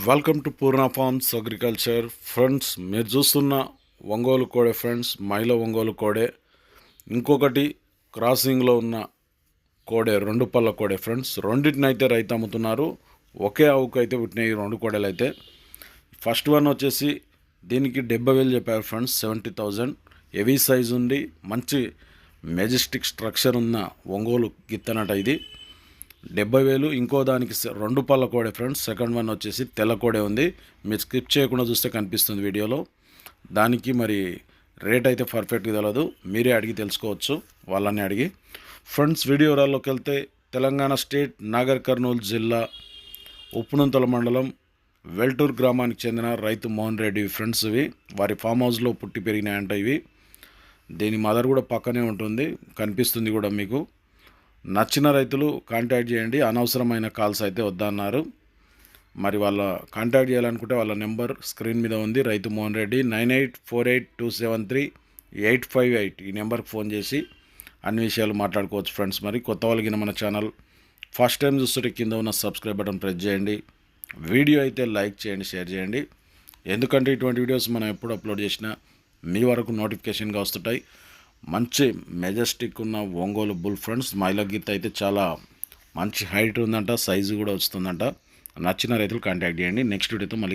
Welcome to Purna farms agriculture friends మీరు చూస్తున్న ఒంగోలు కోడే ఫ్రెండ్స్ మైల ఒంగోలు కోడే. ఇంకొకటి క్రాసింగ్లో ఉన్న కోడే రెండు పళ్ళ కోడే ఫ్రెండ్స్ రెండింటిని అయితే రైతు అమ్ముతున్నారు. ఒకే ఆవుకు అయితే పుట్టినాయి ఈ రెండు కోడలు అయితే ఫస్ట్ వన్ వచ్చేసి దీనికి డెబ్బై వేలు చెప్పారు friends seventy thousand heavy size ఉంది. మంచి మెజెస్టిక్ స్ట్రక్చర్ ఉన్న ఒంగోలు గిత్తనట ఇది. డెబ్బై వేలు ఇంకో దానికి రెండు పళ్ళ కోడే ఫ్రెండ్స్ సెకండ్ వన్ వచ్చేసి తెల్ల కోడే ఉంది. మీరు స్కిప్ చేయకుండా చూస్తే కనిపిస్తుంది వీడియోలో. దానికి మరి రేట్ అయితే పర్ఫెక్ట్గా తెలియదు మీరే అడిగి తెలుసుకోవచ్చు వాళ్ళని అడిగి. ఫ్రెండ్స్ వీడియో వెళ్తే తెలంగాణ స్టేట్ నాగర్ కర్నూలు జిల్లా ఉప్పునంతల మండలం వెల్టూర్ గ్రామానికి చెందిన రైతు మోహన్ రెడ్డి ఫ్రెండ్స్ ఇవి. వారి ఫామ్ హౌస్లో పుట్టి పెరిగినాయంట ఇవి. దీని మదర్ కూడా పక్కనే ఉంటుంది కనిపిస్తుంది కూడా మీకు. నచ్చిన రైతులు కాంటాక్ట్ చేయండి. అనవసరమైన కాల్స్ అయితే వద్దన్నారు. మరి వాళ్ళ కాంటాక్ట్ చేయాలనుకుంటే వాళ్ళ నెంబర్ స్క్రీన్ మీద ఉంది. రైతు Mohan Reddy nine eight four eight two seven three eight five eight ఈ నెంబర్కి ఫోన్ చేసి అన్ని విషయాలు మాట్లాడుకోవచ్చు ఫ్రెండ్స్ మరి కొత్త వాళ్ళకి మన ఛానల్ ఫస్ట్ టైం చూస్తుంటే కింద ఉన్న సబ్స్క్రైబ్ బటన్ ప్రెస్ చేయండి. వీడియో అయితే లైక్ చేయండి షేర్ చేయండి. ఎందుకంటే ఇటువంటి వీడియోస్ మనం ఎప్పుడు అప్లోడ్ చేసినా మీ వరకు నోటిఫికేషన్గా వస్తుంటాయి. మంచి మెజెస్టిక్ ఉన్న ఒంగోలు బుల్ ఫ్రెండ్స్. మైల గీత అయితే చాలా మంచి హైట్ ఉందంట సైజు కూడా వస్తుందంట. నచ్చిన రైతులు కాంటాక్ట్ చేయండి. నెక్స్ట్ వీడియోతో మళ్ళీ